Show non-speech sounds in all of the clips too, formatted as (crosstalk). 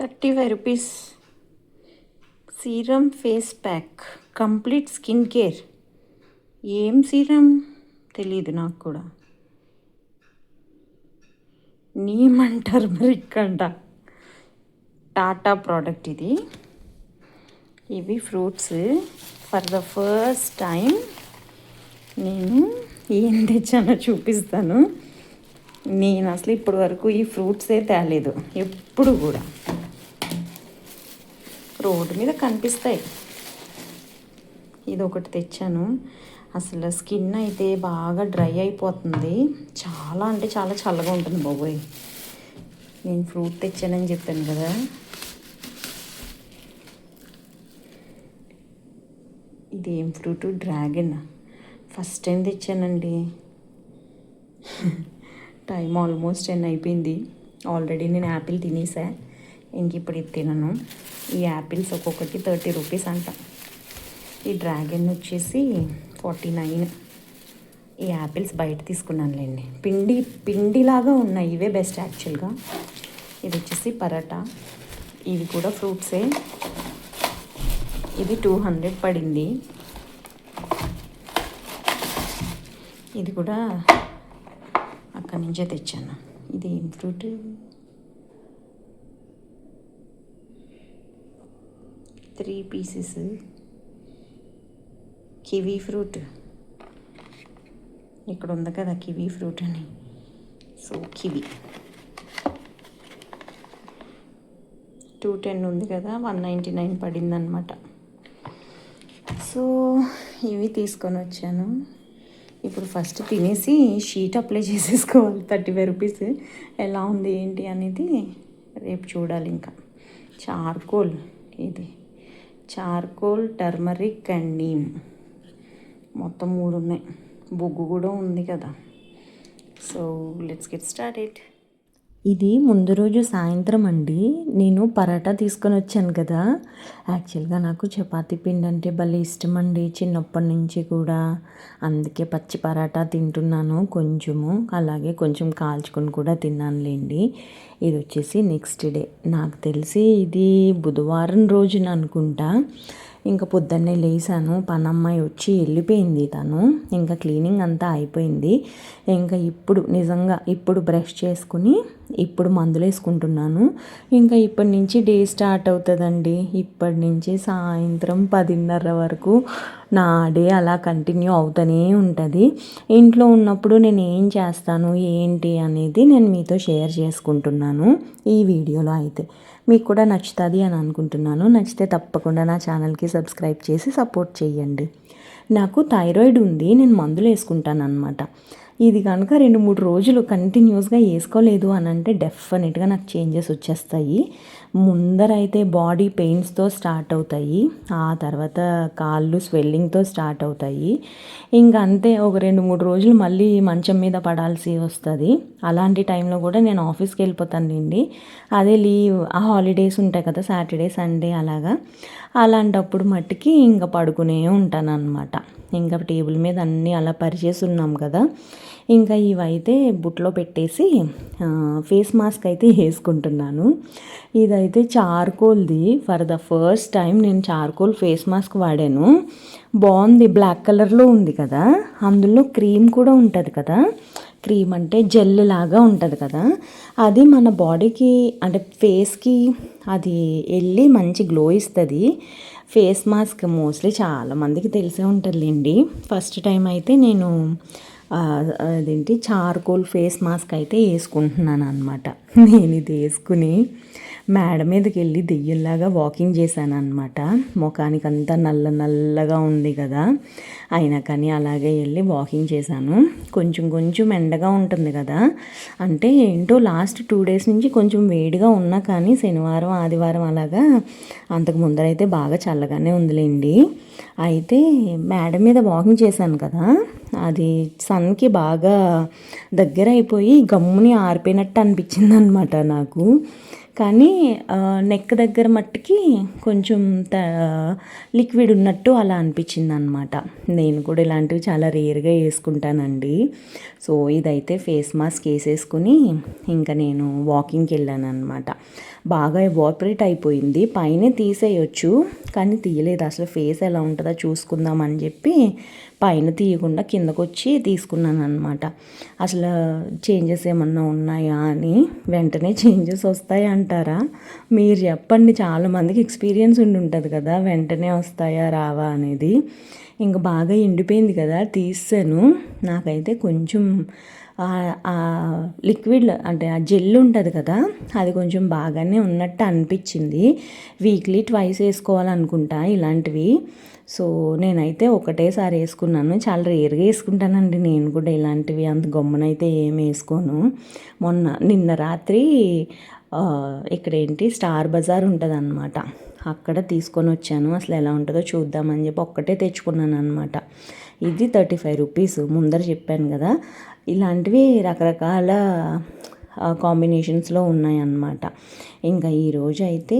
Thirty five rupees. Serum face pack. Complete skin care. ఏం serum? తెలియదు నాకు కూడా. నీమ్ మరి ఇక్కడ అంట టాటా ప్రోడక్ట్ ఇది. ఇవి fruits. For the first time నేను ఏం తెచ్చానో చూపిస్తాను. నేను అసలు ఇప్పటి వరకు ఈ ఫ్రూట్సే తేలేదు. ఎప్పుడు కూడా. రోడ్డు మీద కనిపిస్తాయి. ఇది ఒకటి తెచ్చాను. అసలు స్కిన్ అయితే బాగా డ్రై అయిపోతుంది. చాలా అంటే చాలా చల్లగా ఉంటుంది బాబోయ్. నేను ఫ్రూట్ తెచ్చానని చెప్పాను కదా. ఇది ఏం ఫ్రూట్? డ్రాగన్. ఫస్ట్ టైం తెచ్చానండి. టైం ఆల్మోస్ట్ టెన్ అయిపోయింది. ఆల్రెడీ నేను యాపిల్ తినేసా. ఇంక ఇప్పుడు ఇది తినను. ఈ యాపిల్స్ ఒక్కొక్కటి థర్టీ రూపీస్ అంట. ఈ డ్రాగన్ వచ్చేసి ఫార్టీ నైన్. ఈ యాపిల్స్ బయట తీసుకున్నానులేండి. పిండి పిండిలాగా ఉన్నాయి ఇవే బెస్ట్ యాక్చువల్గా ఇది వచ్చేసి పరాటా. ఇవి కూడా ఫ్రూట్సే. ఇది టూ హండ్రెడ్ పడింది. ఇది కూడా అక్కడి నుంచే తెచ్చాను. ఇది fruit? Three pieces kiwi fruit ఇక్కడ ఉంది కదా కివీ ఫ్రూట్ అని. సో కివీ టూ టెన్ ఉంది కదా వన్ నైంటీ నైన్ పడిందనమాట సో ఇవి తీసుకొని వచ్చాను. ఇప్పుడు ఫస్ట్ తినేసి షీట్ అప్లై చేసేసుకోవాలి థర్టీ ఫైవ్ రూపీస్ ఎలా ఉంది ఏంటి అనేది రేపు చూడాలి ఇంకా. చార్కోల్ ఇది. Charcoal turmeric and neem. మొత్తం మూడు ఉన్నాయి బొగ్గు కూడా ఉంది కదా. సో లెట్స్ గెట్ స్టార్టెడ్ ఇది ముందు రోజు సాయంత్రం అండి. నేను పరాటా తీసుకొని వచ్చాను కదా. యాక్చువల్గా నాకు చపాతి పిండి అంటే భలే ఇష్టం అండి. చిన్నప్పటి నుంచి కూడా అందుకే పచ్చి పరాటా తింటున్నాను కొంచెము. అలాగే కొంచెం కాల్చుకొని కూడా తిన్నానులేండి. ఇది వచ్చేసి నెక్స్ట్ డే నాకు తెలిసి ఇది బుధవారం రోజున అనుకుంటా. ఇంకా పొద్దున్నే లేసాను. పనమ్మాయి వచ్చి వెళ్ళిపోయింది తను. ఇంకా క్లీనింగ్ అంతా అయిపోయింది. ఇంకా ఇప్పుడు నిజంగా ఇప్పుడు బ్రష్ చేసుకుని ఇప్పుడు మందులు వేసుకుంటున్నాను. ఇంకా ఇప్పటి నుంచి డే స్టార్ట్ అవుతుందండి. ఇప్పటి నుంచి సాయంత్రం పదిన్నర వరకు నా డే అలా కంటిన్యూ అవుతూనే ఉంటుంది. ఇంట్లో ఉన్నప్పుడు నేను ఏం చేస్తాను ఏంటి అనేది నేను మీతో షేర్ చేసుకుంటున్నాను ఈ వీడియోలో అయితే. మీకు కూడా నచ్చుతుంది అని అనుకుంటున్నాను. నచ్చితే తప్పకుండా నా ఛానల్కి సబ్స్క్రైబ్ చేసి సపోర్ట్ చేయండి. నాకు థైరాయిడ్ ఉంది నేను మందులు వేసుకుంటాను అనమాట ఇది కనుక రెండు మూడు రోజులు కంటిన్యూస్గా వేసుకోలేదు అని అంటే డెఫినెట్గా నాకు చేంజెస్ వచ్చేస్తాయి. ముందరైతే బాడీ పెయిన్స్తో స్టార్ట్ అవుతాయి. ఆ తర్వాత కాళ్ళు స్వెల్లింగ్తో స్టార్ట్ అవుతాయి. ఇంకా అంతే ఒక రెండు మూడు రోజులు మళ్ళీ మంచం మీద పడాల్సి వస్తుంది. అలాంటి టైంలో కూడా నేను ఆఫీస్కి వెళ్ళిపోతానండి అదే లీవ్ ఆ హాలిడేస్ ఉంటాయి కదా సాటర్డే సండే అలాగా. అలాంటప్పుడు మట్టికి ఇంకా పడుకునే ఉంటాను అనమాట ఇంకా టేబుల్ మీద అన్నీ అలా పరిచేసి ఉన్నాం కదా. ఇంకా ఇవైతే బుట్లో పెట్టేసి ఫేస్ మాస్క్ అయితే వేసుకుంటున్నాను. ఇదైతే చార్కోల్ది. ఫర్ ద ఫస్ట్ టైం నేను చార్కోల్ ఫేస్ మాస్క్ వాడాను. బాగుంది. బ్లాక్ కలర్లో ఉంది కదా. అందులో క్రీమ్ కూడా ఉంటుంది కదా. క్రీమ్ అంటే జెల్ లాగా ఉంటుంది కదా. అది మన బాడీకి అంటే ఫేస్కి అది వెళ్ళి మంచి గ్లో ఇస్తుంది. ఫేస్ మాస్క్ మోస్ట్లీ చాలామందికి తెలిసే ఉంటుందిలేండి. ఫస్ట్ టైం అయితే నేను అదేంటి చార్కోల్ ఫేస్ మాస్క్ అయితే వేసుకుంటున్నాను అనమాట నేను ఇది వేసుకుని మేడ మీదకి వెళ్ళి దెయ్యంలాగా వాకింగ్ చేశాను అనమాట ముఖానికి అంతా నల్ల నల్లగా ఉంది కదా. అయినా కానీ అలాగే వెళ్ళి వాకింగ్ చేశాను. కొంచెం కొంచెం ఎండగా ఉంటుంది కదా. అంటే ఏంటో లాస్ట్ టూ డేస్ నుంచి కొంచెం వేడిగా ఉన్నా కానీ శనివారం ఆదివారం అలాగా అంతకు ముందరైతే బాగా చల్లగానే ఉందిలేండి. అయితే మేడ మీద వాకింగ్ చేశాను కదా. అది సన్కి బాగా దగ్గర అయిపోయి గమ్ముని ఆరిపోయినట్టు అనిపించింది అనమాట నాకు. కానీ నెక్ దగ్గర మట్టుకి కొంచెం త లిక్విడ్ ఉన్నట్టు అలా అనిపించింది అనమాట నేను కూడా ఇలాంటివి చాలా రేర్గా వేసుకుంటానండి. సో ఇదైతే ఫేస్ మాస్క్ వేసేసుకుని ఇంకా నేను వాకింగ్కి వెళ్ళాను అనమాట బాగా ఎవాపరేట్ అయిపోయింది. పైనే తీసేయొచ్చు కానీ తీయలేదు. అసలు ఫేస్ ఎలా ఉంటుందో చూసుకుందాం అని చెప్పి పైన తీయకుండా కిందకు వచ్చి తీసుకున్నాను అనమాట అసలు చేంజెస్ ఏమన్నా ఉన్నాయా అని వెంటనే చేంజెస్ వస్తాయి అంటారా మీరు చెప్పండి చాలామందికి ఎక్స్పీరియన్స్ ఉండి ఉంటుంది కదా వెంటనే వస్తాయా రావా అనేది. ఇంకా బాగా ఎండిపోయింది కదా తీసాను. నాకైతే కొంచెం లిక్విడ్ అంటే ఆ జెల్ ఉంటుంది కదా అది కొంచెం బాగానే ఉన్నట్టు అనిపించింది. వీక్లీ ట్వైస్ వేసుకోవాలనుకుంటా ఇలాంటివి. సో నేనైతే ఒకటేసారి వేసుకున్నాను. చాలా రేర్గా వేసుకుంటానండి నేను కూడా ఇలాంటివి. అంత గమ్మునైతే ఏం వేసుకోను. మొన్న నిన్న రాత్రి ఇక్కడ ఏంటి స్టార్ బజార్ ఉంటుందన్నమాట. అక్కడ తీసుకొని వచ్చాను. అసలు ఎలా ఉంటుందో చూద్దామని చెప్పి ఒక్కటే తెచ్చుకున్నాను అనమాట ఇది థర్టీ ఫైవ్ రూపీస్. ముందర చెప్పాను కదా. ఇలాంటివి రకరకాల కాంబినేషన్స్లో ఉన్నాయన్నమాట. ఇంకా ఈరోజు అయితే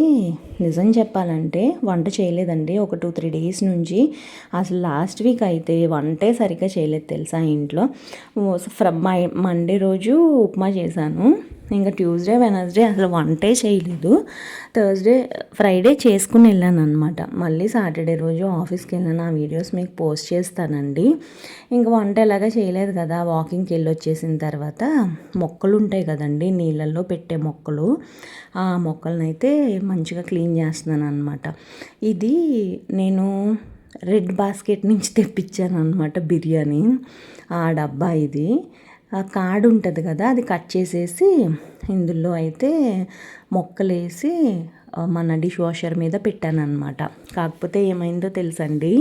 నిజం చెప్పాలంటే వంట చేయలేదండి. ఒక టూ త్రీ డేస్ నుంచి అసలు లాస్ట్ వీక్ అయితే వంటే సరిగ్గా చేయలేదు తెలుసా ఇంట్లో. మండే రోజు ఉప్మా చేశాను. ఇంకా ట్యూస్డే వెనస్డే అసలు వంటే చేయలేదు. థర్స్డే ఫ్రైడే చేసుకుని వెళ్ళాను అనమాట మళ్ళీ సాటర్డే రోజు ఆఫీస్కి వెళ్ళాను. ఆ వీడియోస్ మీకు పోస్ట్ చేస్తానండి. ఇంకా వంట ఎలాగా చేయలేదు కదా. వాకింగ్కి వెళ్ళి వచ్చేసిన తర్వాత మొక్కలు ఉంటాయి కదండి. నీళ్ళల్లో పెట్టే మొక్కలు. ఆ మొక్కలను అయితే మంచిగా క్లీన్ చేస్తున్నాను అనమాట ఇది నేను రెడ్ బాస్కెట్ నుంచి తెప్పించాను అనమాట బిర్యానీ. ఆ డబ్బా ఇది. ఆ కాడు ఉంటుంది కదా అది కట్ చేసేసి ఇందులో అయితే మొక్కలేసి మన డిష్ వాషర్ మీద పెట్టాను అనమాట కాకపోతే ఏమైందో తెలుసండి?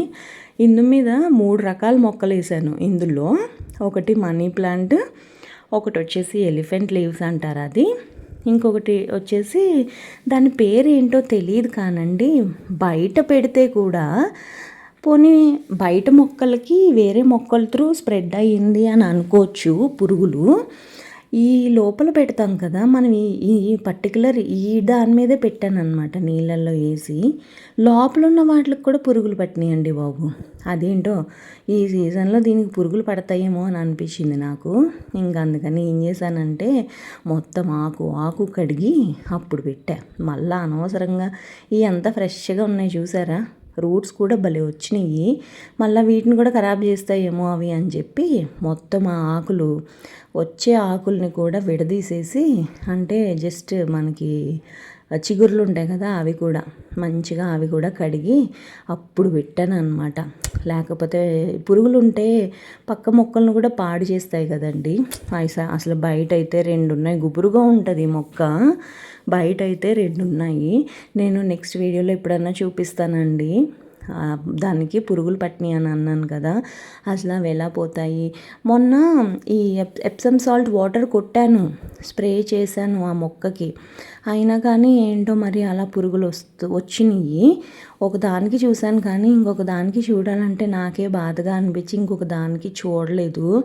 ఇందు మీద మూడు రకాల మొక్కలు వేసాను ఇందులో ఒకటి మనీ ప్లాంట్ ఒకటి వచ్చేసి ఎలిఫెంట్ లీవ్స్ అంటారు అది. ఇంకొకటి వచ్చేసి దాని పేరు ఏంటో తెలియదు కానండి. బయట పెడితే కూడా పోనీ బయట మొక్కలకి వేరే మొక్కల త్రూ స్ప్రెడ్ అయ్యింది అని అనుకోవచ్చు పురుగులు. ఈ లోపల పెడతాం కదా మనం ఈ ఈ పర్టికులర్ ఈ దాని మీదే పెట్టాను నీళ్ళల్లో వేసి. లోపల ఉన్న వాటికి కూడా పురుగులు పట్టినాయండి బాబు. అదేంటో ఈ సీజన్లో దీనికి పురుగులు పడతాయేమో అని అనిపించింది నాకు. ఇంకా అందుకని ఏం చేశానంటే మొత్తం ఆకు ఆకు కడిగి అప్పుడు పెట్టా. మళ్ళీ అనవసరంగా ఇవి అంతా ఫ్రెష్గా ఉన్నాయి చూసారా? రూట్స్ కూడా భలే వచ్చినాయి. మళ్ళీ వీటిని కూడా ఖరాబ్ చేస్తాయేమో అవి అని చెప్పి మొత్తం ఆ ఆకులు వచ్చే ఆకుల్ని కూడా విడదీసేసి అంటే జస్ట్ మనకి చిగుర్లు ఉంటాయి కదా అవి కూడా మంచిగా అవి కూడా కడిగి అప్పుడు పెట్టాను అనమాట లేకపోతే పురుగులు ఉంటే పక్క మొక్కలను కూడా పాడు చేస్తాయి కదండి. అసలు బయట అయితే రెండు ఉన్నాయి గుబురుగా ఉంటుంది మొక్క. బయట అయితే రెండు ఉన్నాయి నేను నెక్స్ట్ వీడియోలో ఎప్పుడన్నా చూపిస్తానండి. దానికి పురుగులు పట్టినాయి అని అన్నాను కదా. అసలు అవి ఎలా పోతాయి? మొన్న ఈ ఎప్సమ్ సాల్ట్ వాటర్ కొట్టాను స్ప్రే చేశాను ఆ మొక్కకి. అయినా కానీ ఏంటో మరి అలా పురుగులు వస్తూ వచ్చినాయి. ఒక దానికి చూశాను కానీ ఇంకొక దానికి చూడాలంటే నాకే బాధగా అనిపించి ఇంకొక దానికి చూడలేదు.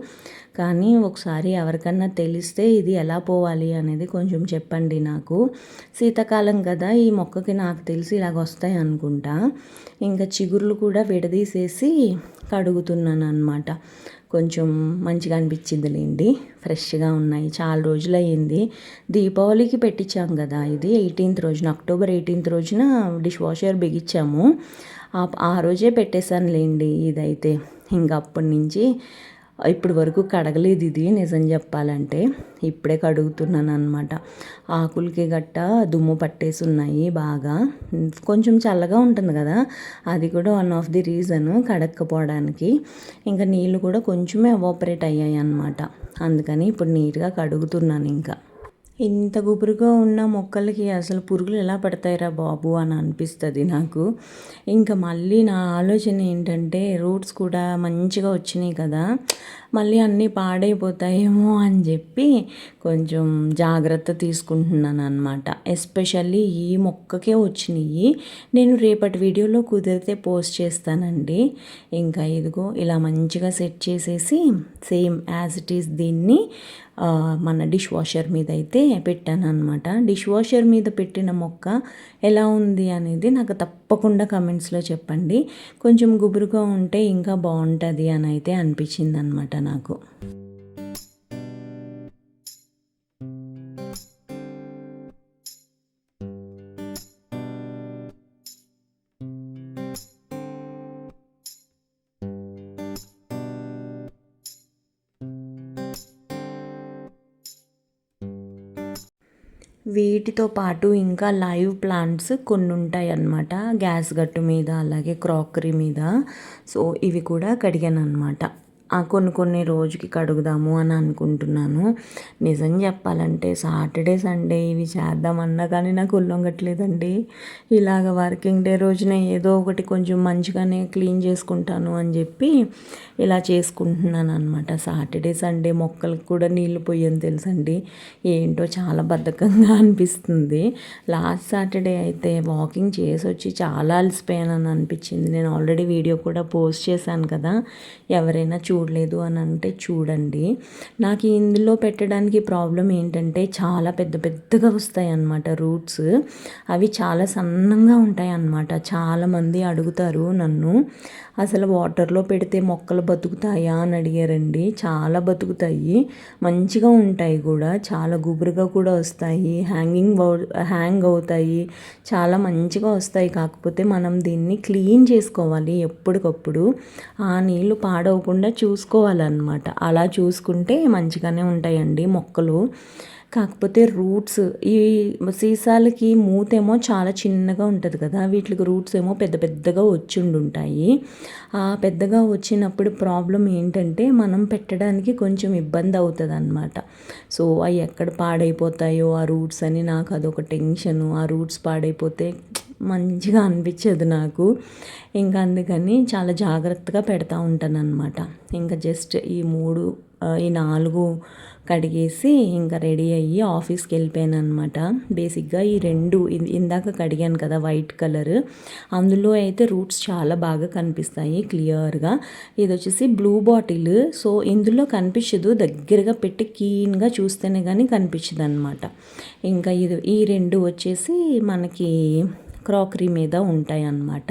కానీ ఒకసారి ఎవరికన్నా తెలిస్తే ఇది ఎలా పోవాలి అనేది కొంచెం చెప్పండి నాకు. శీతాకాలం కదా ఈ మొక్కకి నాకు తెలిసి ఇలాగ వస్తాయి అనుకుంటా. ఇంకా చిగుర్లు కూడా విడదీసేసి కడుగుతున్నాను అనమాట కొంచెం మంచిగా అనిపించిందిలేండి. ఫ్రెష్గా ఉన్నాయి. చాలా రోజులు అయ్యింది దీపావళికి పెట్టించాం కదా ఇది. ఎయిటీన్త్ రోజున అక్టోబర్ ఎయిటీన్త్ రోజున డిష్ వాషర్ బిగించాము. ఆ రోజే పెట్టేశాను లేండి ఇదైతే. ఇంకా అప్పటి నుంచి ఇప్పటి వరకు కడగలేదు ఇది నిజం చెప్పాలంటే. ఇప్పుడే కడుగుతున్నాను అనమాట ఆకులకి గట్ట దుమ్ము పట్టేసి ఉన్నాయి బాగా. కొంచెం చల్లగా ఉంటుంది కదా అది కూడా వన్ ఆఫ్ ది రీజన్ కడక్కపోవడానికి. ఇంకా నీళ్ళు కూడా కొంచెమే ఎవాపరేట్ అయ్యాయి అనమాట అందుకని ఇప్పుడు నీట్గా కడుగుతున్నాను ఇంకా. ఇంత గుబురుగా ఉన్న మొక్కలకి అసలు పురుగులు ఎలా పడతాయిరా బాబు అని అనిపిస్తుంది నాకు. ఇంకా మళ్ళీ నా ఆలోచన ఏంటంటే రూట్స్ కూడా మంచిగా వచ్చినాయి కదా. మళ్ళీ అన్నీ పాడైపోతాయేమో అని చెప్పి కొంచెం జాగ్రత్త తీసుకుంటున్నాను అనమాట ఎస్పెషల్లీ ఈ మొక్కకే వచ్చినాయి. నేను రేపటి వీడియోలో కుదిరితే పోస్ట్ చేస్తానండి. ఇంకా ఇదిగో ఇలా మంచిగా సెట్ చేసేసి సేమ్ యాజ్ ఇట్ ఈస్ దీన్ని మన డిష్ వాషర్ మీద అయితే పెట్టాను అనమాట డిష్ వాషర్ మీద పెట్టిన మొక్క ఎలా ఉంది అనేది నాకు తప్పకుండా కమెంట్స్లో చెప్పండి. కొంచెం గుబురుగా ఉంటే ఇంకా బాగుంటుంది అని అయితే అనిపించింది అనమాట నాకు. వీటితో పాటు ఇంకా లైవ్ ప్లాంట్స్ కొన్ని ఉంటాయి అన్నమాట గ్యాస్ గట్టు మీద అలాగే క్రాకరీ మీద. సో ఇవి కూడా కడిగాను అనమాట కొన్ని కొన్ని రోజుకి కడుగుదాము అని అనుకుంటున్నాను. నిజం చెప్పాలంటే సాటర్డే సండే ఇవి చేద్దామన్నా కానీ నాకు ఉల్లొంగట్లేదండి ఇలాగ వర్కింగ్ డే రోజున ఏదో ఒకటి కొంచెం మంచిగానే క్లీన్ చేసుకుంటాను అని చెప్పి ఇలా చేసుకుంటున్నాను అనమాట సాటర్డే సండే మొక్కలకు కూడా నీళ్ళు పోయని తెలుసండి. ఏంటో చాలా బద్ధకంగా (laughs) అనిపిస్తుంది. లాస్ట్ సాటర్డే అయితే వాకింగ్ చేసి వచ్చి చాలా అలసిపోయానని అనిపించింది. నేను ఆల్రెడీ వీడియో కూడా పోస్ట్ చేశాను కదా. ఎవరైనా చూ చూడలేదు అని అంటే చూడండి. నాకు ఇందులో పెట్టడానికి ప్రాబ్లం ఏంటంటే చాలా పెద్ద పెద్దగా వస్తాయి అన్నమాట రూట్స్. అవి చాలా సన్నంగా ఉంటాయి అన్నమాట చాలామంది అడుగుతారు నన్ను. అసలు వాటర్లో పెడితే మొక్కలు బతుకుతాయా అని అడిగారండి. చాలా బతుకుతాయి. మంచిగా ఉంటాయి కూడా. చాలా గుబురుగా కూడా వస్తాయి. హ్యాంగింగ్ హ్యాంగ్ అవుతాయి. చాలా మంచిగా వస్తాయి. కాకపోతే మనం దీన్ని క్లీన్ చేసుకోవాలి ఎప్పటికప్పుడు. ఆ నీళ్ళు పాడవకుండా చూసుకోవాలన్నమాట. అలా చూసుకుంటే మంచిగానే ఉంటాయండి మొక్కలు. కాకపోతే రూట్స్ ఈ సీసాలకి మూతేమో చాలా చిన్నగా ఉంటుంది కదా వీటికి రూట్స్ ఏమో పెద్ద పెద్దగా వచ్చిండి ఉంటాయి ఆ పెద్దగా వచ్చినప్పుడు ప్రాబ్లం ఏంటంటే మనం పెట్టడానికి కొంచెం ఇబ్బంది అవుతుంది అనమాట సో అవి ఎక్కడ పాడైపోతాయో ఆ రూట్స్ అని నాకు అదొక టెన్షను. ఆ రూట్స్ పాడైపోతే మంచిగా అనిపించదు నాకు. ఇంకా అందుకని చాలా జాగ్రత్తగా పెడతా ఉంటాను అనమాట ఇంకా జస్ట్ ఈ మూడు ఈ నాలుగు కడిగేసి ఇంకా రెడీ అయ్యి ఆఫీస్కి వెళ్ళిపోయాను అనమాట బేసిక్గా ఈ రెండు ఇందాక కడిగాను కదా వైట్ కలర్. అందులో అయితే రూట్స్ చాలా బాగా కనిపిస్తాయి క్లియర్గా. ఇది వచ్చేసి బ్లూ బాటిల్. సో ఇందులో కనిపించదు దగ్గరగా పెట్టి క్లీన్గా చూస్తేనే కానీ కనిపించదు అనమాట ఇంకా ఇది ఈ రెండు వచ్చేసి మనకి క్రాకరీ మీద ఉంటాయి అన్నమాట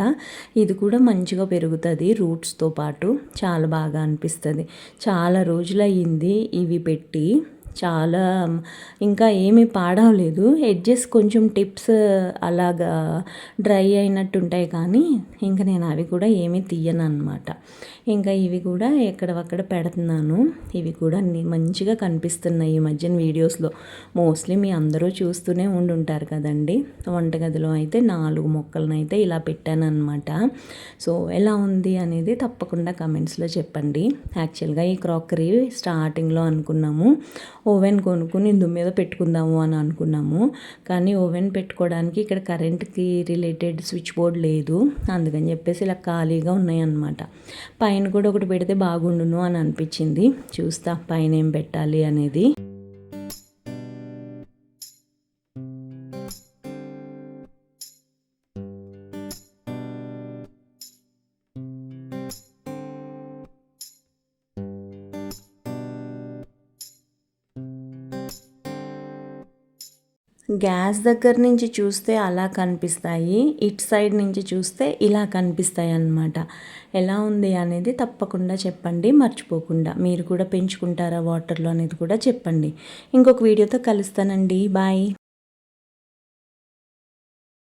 ఇది కూడా మంచిగా పెరుగుతుంది రూట్స్తో పాటు చాలా బాగా అనిపిస్తుంది. చాలా రోజులు అయ్యింది ఇవి పెట్టి. చాలా ఇంకా ఏమీ పాడవలేదు. ఎడ్జెస్ కొంచెం టిప్స్ అలాగా డ్రై అయినట్టు ఉంటాయి కానీ ఇంకా నేను అవి కూడా ఏమీ తీయను అనమాట ఇంకా ఇవి కూడా ఎక్కడవక్కడ పెడుతున్నాను. ఇవి కూడా మంచిగా కనిపిస్తున్నాయి ఈ మధ్యన వీడియోస్లో. మోస్ట్లీ మీ అందరూ చూస్తూనే ఉండి ఉంటారు కదండి. వంటగదిలో అయితే నాలుగు మొక్కలను అయితే ఇలా పెట్టాను అనమాట సో ఎలా ఉంది అనేది తప్పకుండా కమెంట్స్లో చెప్పండి. యాక్చువల్గా ఈ క్రాకరీ స్టార్టింగ్లో అనుకున్నాము. ఓవెన్ కొనుక్కుని ఇందు మీద పెట్టుకుందాము అని అనుకున్నాము. కానీ ఓవెన్ పెట్టుకోవడానికి ఇక్కడ కరెంట్కి రిలేటెడ్ స్విచ్ బోర్డ్ లేదు. అందుకని చెప్పేసి ఇలా ఖాళీగా ఉన్నాయన్నమాట. పైన కూడా ఒకటి పెడితే బాగుండును అని అనిపించింది. చూస్తా పైన ఏం పెట్టాలి అనేది. గ్యాస్ దగ్గర నుంచి చూస్తే అలా కనిపిస్తాయి ఇట్ సైడ్ నుంచి చూస్తే ఇలా కనిపిస్తాయి అన్నమాట. ఎలా ఉంది అనేది తప్పకుండా చెప్పండి మర్చిపోకుండా. మీరు కూడా పెంచుకుంటారా వాటర్లో అనేది కూడా చెప్పండి. ఇంకొక వీడియోతో కలుస్తానండి. బాయ్.